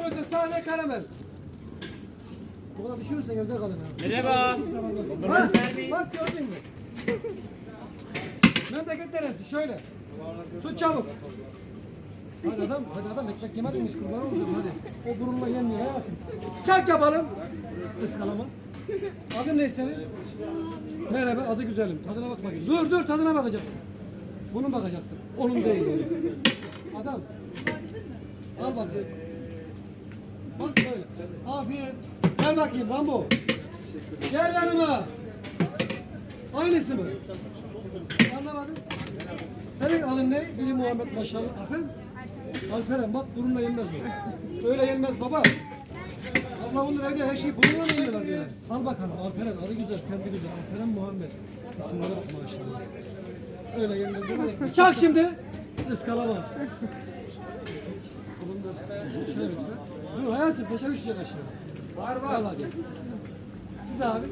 çikolata, sade, karamel. Bu kadar düşürürsen evde kalın ha. Merhaba. Bak, bak gördün mü? Memleket neresi? Şöyle. Tut çabuk. Hadi adam, hadi adam ekmek yemedin hiç kurban olayım hadi. O burunla yenmiyor hayatım. Çak yapalım. Iskalama. Adın ne senin? Merhaba, adı güzelim. Tadına bak bakayım. Dur dur, tadına bakacaksın. Bunun bakacaksın. Onun değil. Adam. Al bakayım. Afiyet. Gel bakayım Rambo. Gel yanıma. Aynısı mı? Anlamadım. Senin adın ne? Bili Muhammed Maşallah. Efendim? Alperen bak burunla yenmez o. Öyle yenmez baba. Allah onun evde her şeyi burunla mı yiyorlar ya? Al bakalım Alperen adı güzel, kendi güzel. Alperen Muhammed. İsimlere bak maşallah. Öyle yenmez baba. Çak şimdi. Iskalama. Oğlum da şöyle güzel. Dur hayatım peşe düşecek aşağı. Var var. Siz abi.